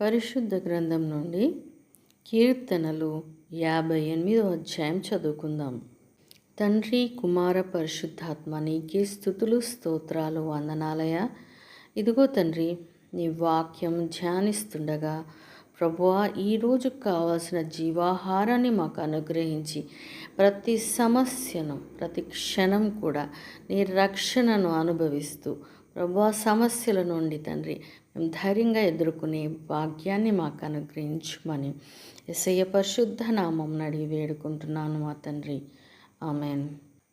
పరిశుద్ధ గ్రంథం నుండి కీర్తనలు యాభై ఎనిమిదో అధ్యాయం చదువుకుందాం. తండ్రి కుమార పరిశుద్ధాత్మ నీకే స్థుతులు స్తోత్రాలు వందనాలయ. ఇదిగో తండ్రి నీ వాక్యం ధ్యానిస్తుండగా ప్రభువా ఈరోజు కావాల్సిన జీవాహారాన్ని మాకు అనుగ్రహించి ప్రతి సమస్యను ప్రతి క్షణం కూడా నీ రక్షణను అనుభవిస్తూ ప్రభు సమస్యల నుండి తండ్రి మేము ధైర్యంగా ఎదుర్కొనే భాగ్యాన్ని మాకు అనుగ్రహించమని ఎసయ్య పరిశుద్ధ నామం నడిగి వేడుకుంటున్నాను మా తండ్రి. ఆమెన్.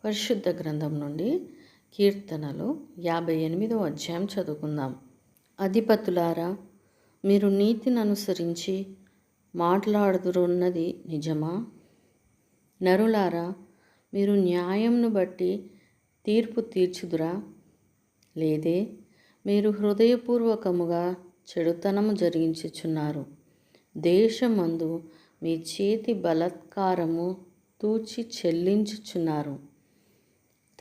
పరిశుద్ధ గ్రంథం నుండి కీర్తనలు యాభై ఎనిమిదో అధ్యాయం చదువుకుందాం. అధిపతులారా మీరు నీతిని అనుసరించి మాట్లాడుతున్నది నిజమా? నరులారా మీరు న్యాయంను బట్టి తీర్పు తీర్చుదురా? లేదే? మీరు హృదయపూర్వకముగా చెడుతనము జరిగించుచున్నారు. దేశమందు మీ చేతి బలత్కారము తూచి చెల్లించుచున్నారు.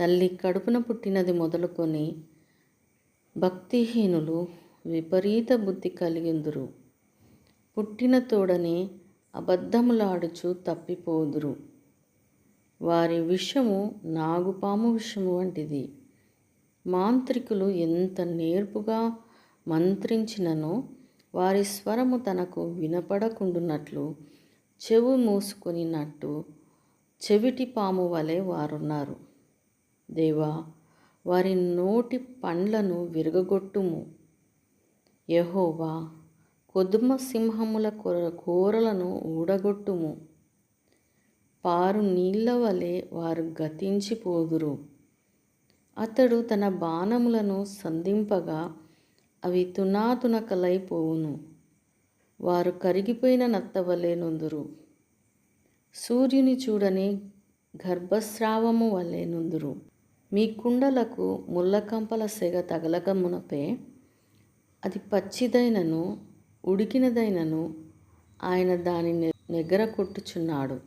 తల్లి కడుపున పుట్టినది మొదలుకొని భక్తిహీనులు విపరీత బుద్ధి కలిగిందురు. పుట్టిన తోడని అబద్ధములాడుచు తప్పిపోదురు. వారి విషము నాగుపాము విషము వంటిది. మాంత్రికులు ఎంత నేర్పుగా మంత్రించిననో వారి స్వరము తనకు వినపడకుండునట్లు చెవు మూసుకొనినట్టు చెవిటి పాము వలె వారున్నారు. దేవా వారి నోటి పండ్లను విరగగొట్టుము. యహోవా కొదుమ సింహముల కూరలను ఊడగొట్టుము. పారు నీళ్ళ వలె వారు గతించిపోదురు. అతడు తన బాణములను సంధింపగా అవి తునాతునకలైపోవును. వారు కరిగిపోయిన నత్తవలే నొందురు. సూర్యుని చూడని గర్భస్రావము వలె నొందురు. మీ కుండలకు ముళ్ళకంపల సెగ తగలక మునపే అది పచ్చిదైనను ఉడికినదైనను ఆయన దాని నెగర కొట్టుచున్నాడు.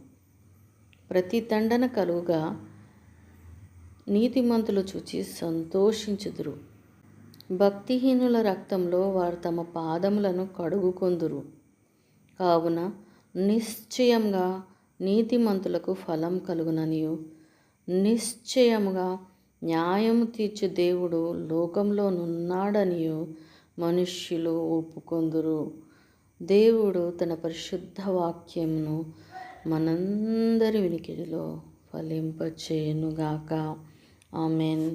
ప్రతి తండన కలుగా నీతిమంతులు చూచి సంతోషించుదురు. భక్తిహీనుల రక్తంలో వారు తమ పాదములను కడుగుకొందురు. కావున నిశ్చయంగా నీతిమంతులకు ఫలం కలుగుననియు. నిశ్చయముగా న్యాయము తీర్చు దేవుడు లోకంలోనున్నాడనియు మనుష్యులు ఒప్పుకొందురు. దేవుడు తన పరిశుద్ధ వాక్యమును మనందరి వినికిడిలో ఫలింపచేయునుగాక. ఆమెన్